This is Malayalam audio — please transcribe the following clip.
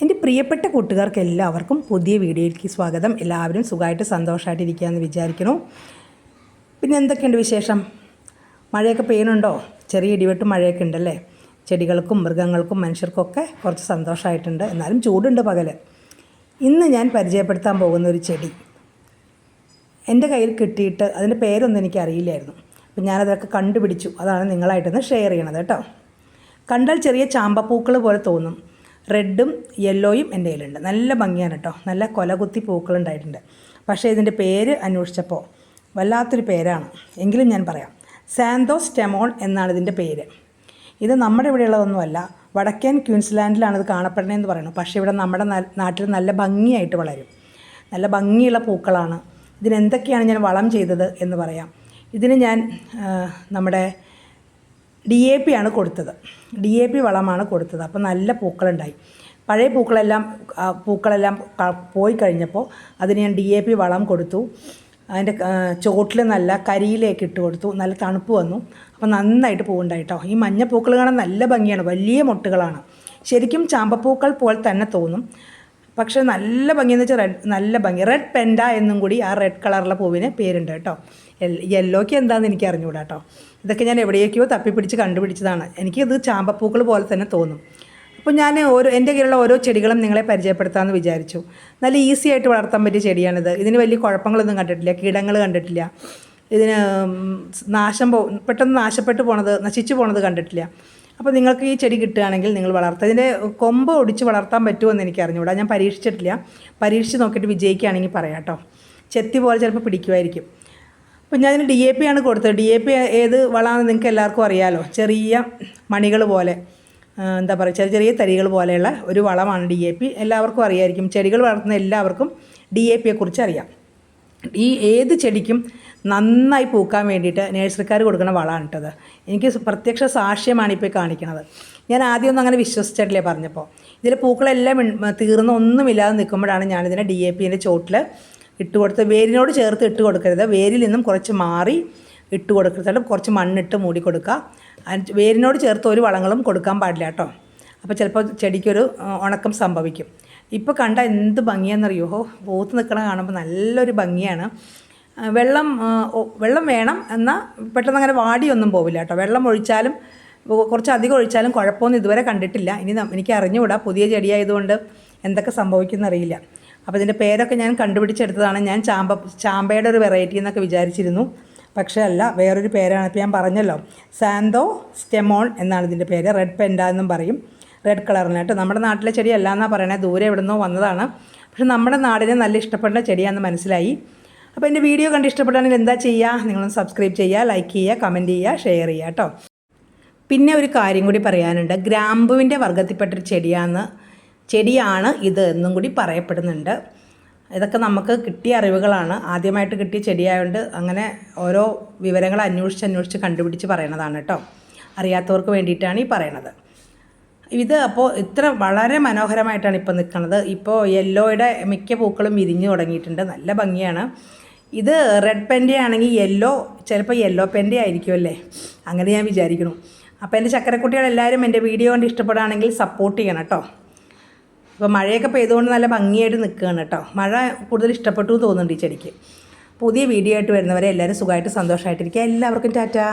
എന്റെ പ്രിയപ്പെട്ട കൂട്ടുകാർക്ക് എല്ലാവർക്കും പുതിയ വീഡിയോയിലേക്ക് സ്വാഗതം. എല്ലാവരും സുഖമായിട്ട് സന്തോഷമായിട്ടിരിക്കുകയെന്ന് വിചാരിക്കുന്നു. പിന്നെ എന്തൊക്കെയുണ്ട് വിശേഷം? മഴയൊക്കെ പെയ്യുന്നുണ്ടോ? ചെറിയ ഇടിവെട്ട് മഴയൊക്കെ ഉണ്ടല്ലേ? ചെടികൾക്കും മൃഗങ്ങൾക്കും മനുഷ്യർക്കൊക്കെ കുറച്ച് സന്തോഷമായിട്ടുണ്ട്. എന്നാലും ചൂടുണ്ട് പകൽ ഇന്ന് ഞാൻ പരിചയപ്പെടുത്താൻ പോകുന്ന ഒരു ചെടി. എന്റെ കയ്യിൽ കിട്ടിയിട്ട് അതിന്റെ പേരൊന്നും എനിക്ക് അറിയില്ലായിരുന്നു. അപ്പം ഞാനതൊക്കെ കണ്ടുപിടിച്ചു. അതാണ് നിങ്ങളായിട്ടൊന്ന് ഷെയർ ചെയ്യണത് കേട്ടോ. കണ്ടാൽ ചെറിയ ചാമ്പപ്പൂക്കൾ പോലെ തോന്നും. റെഡും യെല്ലോയും എന്റെ കയ്യിലുണ്ട്. നല്ല ഭംഗിയാണ് കേട്ടോ നല്ല കൊലകുത്തി പൂക്കളുണ്ടായിട്ടുണ്ട്. പക്ഷേ ഇതിന്റെ പേര് അന്വേഷിച്ചപ്പോൾ വല്ലാത്തൊരു പേരാണ്. എങ്കിലും ഞാൻ പറയാം. സാന്തോസ് ടെമോൺ എന്നാണ് ഇതിന്റെ പേര്. ഇത് നമ്മുടെ ഇവിടെയുള്ളതൊന്നുമല്ല. വടക്കൻ ക്യൂൻസ്ലാൻഡിലാണ് ഇത് കാണപ്പെടുന്നതെന്ന് പറയുന്നത് പക്ഷേ ഇവിടെ നമ്മുടെ നാട്ടിൽ നല്ല ഭംഗിയായിട്ട് വളരും. നല്ല ഭംഗിയുള്ള പൂക്കളാണ്. ഇതിനെന്തൊക്കെയാണ് ഞാൻ വളം ചെയ്തത് എന്ന് പറയാം. ഇതിന് ഞാൻ നമ്മുടെ ഡി എ പി ആണ് കൊടുത്തത്. ഡി എ പി വളമാണ് കൊടുത്തത്. അപ്പോൾ നല്ല പൂക്കളുണ്ടായി. പഴയ പൂക്കളെല്ലാം പൂക്കളെല്ലാം പോയി കഴിഞ്ഞപ്പോൾ അതിന് ഞാൻ ഡി എ പി വളം കൊടുത്തു. അതിന്റെ ചോട്ടിൽ നല്ല കരിയിലേക്ക് ഇട്ട് കൊടുത്തു. നല്ല തണുപ്പ് വന്നു. അപ്പോൾ നന്നായിട്ട് പൂവുണ്ടായിട്ടോ. ഈ മഞ്ഞ പൂക്കൾ കാണാൻ നല്ല ഭംഗിയാണ്. വലിയ മുട്ടുകളാണ്. ശരിക്കും ചാമ്പപ്പൂക്കൾ പോലെ തന്നെ തോന്നും. പക്ഷേ നല്ല ഭംഗിയെന്ന് വെച്ചാൽ റെഡ് നല്ല ഭംഗി. റെഡ് പെൻഡ എന്നും കൂടി ആ റെഡ് കളറിലെ പൂവിന് പേരുണ്ട് കേട്ടോ. യെല്ലോയ്ക്ക് എന്താണെന്ന് എനിക്ക് അറിഞ്ഞുകൂടാ കേട്ടോ. ഇതൊക്കെ ഞാൻ എവിടെയൊക്കെയോ തപ്പിപ്പിടിച്ച് കണ്ടുപിടിച്ചതാണ്. എനിക്കിത് ചാമ്പപ്പൂക്കൾ പോലെ തന്നെ തോന്നും. അപ്പോൾ ഞാൻ ഓരോ എന്റെ കയ്യിലുള്ള ഓരോ ചെടികളും നിങ്ങളെ പരിചയപ്പെടുത്താമെന്ന് വിചാരിച്ചു. നല്ല ഈസി ആയിട്ട് വളർത്താൻ പറ്റിയ ചെടിയാണിത്. ഇതിന് വലിയ കുഴപ്പങ്ങളൊന്നും കണ്ടിട്ടില്ല കീടങ്ങൾ കണ്ടിട്ടില്ല. ഇതിന് നാശം പോ പെട്ടെന്ന് നാശപ്പെട്ടു പോണത് നശിച്ചു പോണത് കണ്ടിട്ടില്ല. അപ്പോൾ നിങ്ങൾക്ക് ഈ ചെടി കിട്ടുകയാണെങ്കിൽ നിങ്ങൾ വളർത്തുക ഇതിന്റെ കൊമ്പ് ഒടിച്ച് വളർത്താൻ പറ്റുമെന്ന് എനിക്ക് അറിഞ്ഞുകൂടാ ഞാൻ പരീക്ഷിച്ചിട്ടില്ല. പരീക്ഷിച്ച് നോക്കിയിട്ട് വിജയിക്കുകയാണെങ്കിൽ പറയാം കേട്ടോ. ചെത്തി പോലെ ചിലപ്പോൾ പിടിക്കുമായിരിക്കും. അപ്പോൾ ഞാൻ ഡി എ പി ആണ് കൊടുത്തത്. ഡി എ പി ഏത് വളമാണെന്ന് നിങ്ങൾക്ക് എല്ലാവർക്കും അറിയാലോ. ചെറിയ മണികൾ പോലെ എന്താ പറയുക ചെറിയ ചെറിയ തരികൾ പോലെയുള്ള ഒരു വളമാണ് ഡി എ പി എല്ലാവർക്കും അറിയായിരിക്കും. ചെടികൾ വളർത്തുന്ന എല്ലാവർക്കും ഡി എ പിയെക്കുറിച്ച് അറിയാം. ഈ ഏത് ചെടിക്കും നന്നായി പൂക്കാൻ വേണ്ടിയിട്ട് നേഴ്സറിക്കാർ കൊടുക്കുന്ന വളമാണ് കേട്ടത് എനിക്ക് പ്രത്യക്ഷ സാക്ഷ്യമാണ് ഇപ്പോൾ കാണിക്കുന്നത് ഞാൻ ആദ്യമൊന്നും അങ്ങനെ വിശ്വസിച്ചിട്ടില്ലേ പറഞ്ഞപ്പോൾ ഇതിൽ പൂക്കളെല്ലാം തീർന്ന് ഒന്നുമില്ലാതെ നിൽക്കുമ്പോഴാണ് ഞാനിതിനെ ഡി എ പിന്റെ ചോട്ടിൽ ഇട്ട് കൊടുത്ത് വേരിനോട് ചേർത്ത് ഇട്ട് കൊടുക്കരുത്. വേരിൽ നിന്നും കുറച്ച് മാറി ഇട്ട് കൊടുക്കരുത്. കുറച്ച് മണ്ണിട്ട് മൂടി കൊടുക്കുക. വേരിനോട് ചേർത്ത് ഒരു വളങ്ങളും കൊടുക്കാൻ പാടില്ല കേട്ടോ അപ്പോൾ ചിലപ്പോൾ ചെടിക്കൊരു ഉണക്കം സംഭവിക്കും. ഇപ്പോൾ കണ്ട എന്ത് ഭംഗിയാണെന്നറിയോ പോത്ത് നിൽക്കണ കാണുമ്പോൾ നല്ലൊരു ഭംഗിയാണ്. വെള്ളം വെള്ളം വേണം എന്നാൽ പെട്ടെന്ന് അങ്ങനെ വാടിയൊന്നും പോവില്ല കേട്ടോ. വെള്ളം ഒഴിച്ചാലും കുറച്ച് അധികം ഒഴിച്ചാലും കുഴപ്പമൊന്നും ഇതുവരെ കണ്ടിട്ടില്ല. ഇനി എനിക്ക് അറിഞ്ഞുകൂടാ. പുതിയ ചെടിയായതുകൊണ്ട് എന്തൊക്കെ സംഭവിക്കുന്ന അറിയില്ല അപ്പോൾ ഇതിന്റെ പേരൊക്കെ ഞാൻ കണ്ടുപിടിച്ചെടുത്തതാണ്. ഞാൻ ചാമ്പ ചാമ്പയുടെ ഒരു വെറൈറ്റി എന്നൊക്കെ വിചാരിച്ചിരുന്നു. പക്ഷേ അല്ല വേറൊരു പേരാണ്. ഇപ്പോൾ ഞാൻ പറഞ്ഞല്ലോ സാന്തോ സ്റ്റെമോൺ എന്നാണ് ഇതിന്റെ പേര്. റെഡ് പെൻഡ എന്നും പറയും. റെഡ് കളറിന് കേട്ടോ നമ്മുടെ നാട്ടിലെ ചെടി അല്ല എന്നാണ് പറയണേ ദൂരെ എവിടെ നിന്നോ വന്നതാണ്. പക്ഷെ നമ്മുടെ നാടിനെ നല്ല ഇഷ്ടപ്പെട്ട ചെടിയാണെന്ന് മനസ്സിലായി. അപ്പോൾ എന്റെ വീഡിയോ കണ്ട് ഇഷ്ടപ്പെടുകയാണെങ്കിൽ എന്താ ചെയ്യുക? നിങ്ങളൊന്ന് സബ്സ്ക്രൈബ് ചെയ്യുക ലൈക്ക് ചെയ്യുക കമന്റ് ചെയ്യുക ഷെയർ ചെയ്യുക കേട്ടോ. പിന്നെ ഒരു കാര്യം കൂടി പറയാനുണ്ട്. ഗ്രാമ്പുവിന്റെ വർഗത്തിൽപ്പെട്ടൊരു ചെടിയാണ് ചെടിയാണ് ഇത് എന്നും കൂടി പറയപ്പെടുന്നുണ്ട്. ഇതൊക്കെ നമുക്ക് കിട്ടിയ അറിവുകളാണ്. ആദ്യമായിട്ട് കിട്ടിയ ചെടിയായതുകൊണ്ട് അങ്ങനെ ഓരോ വിവരങ്ങൾ അന്വേഷിച്ച് അന്വേഷിച്ച് കണ്ടുപിടിച്ച് പറയണതാണ് കേട്ടോ. അറിയാത്തവർക്ക് വേണ്ടിയിട്ടാണ് ഈ പറയണത്. ഇത് അപ്പോൾ ഇത്ര വളരെ മനോഹരമായിട്ടാണ് ഇപ്പോൾ നിൽക്കുന്നത് ഇപ്പോൾ യെല്ലോയുടെ മിക്ക പൂക്കളും വിരിഞ്ഞു തുടങ്ങിയിട്ടുണ്ട്. നല്ല ഭംഗിയാണ്. ഇത് റെഡ് പെന്റെ ആണെങ്കിൽ യെല്ലോ ചിലപ്പോൾ യെല്ലോ പെന്റെ ആയിരിക്കുമല്ലേ അങ്ങനെ ഞാൻ വിചാരിക്കുന്നു. അപ്പോൾ എന്റെ ചക്കരക്കുട്ടികളെല്ലാവരും എന്റെ വീഡിയോ കണ്ട് ഇഷ്ടപ്പെടുകയാണെങ്കിൽ സപ്പോർട്ട് ചെയ്യണം കേട്ടോ. അപ്പോൾ മഴയൊക്കെ പെയ്തുകൊണ്ട് നല്ല ഭംഗിയായിട്ട് നിൽക്കുകയാണ് കേട്ടോ. മഴ കൂടുതൽ ഇഷ്ടപ്പെട്ടു തോന്നുന്നുണ്ട് ഈ ചെടിക്ക്. പുതിയ വീഡിയോ ആയിട്ട് വരുന്നവരെ എല്ലാവരും സുഖമായിട്ട് സന്തോഷമായിട്ടിരിക്കുക. എല്ലാവർക്കും ടാറ്റാ.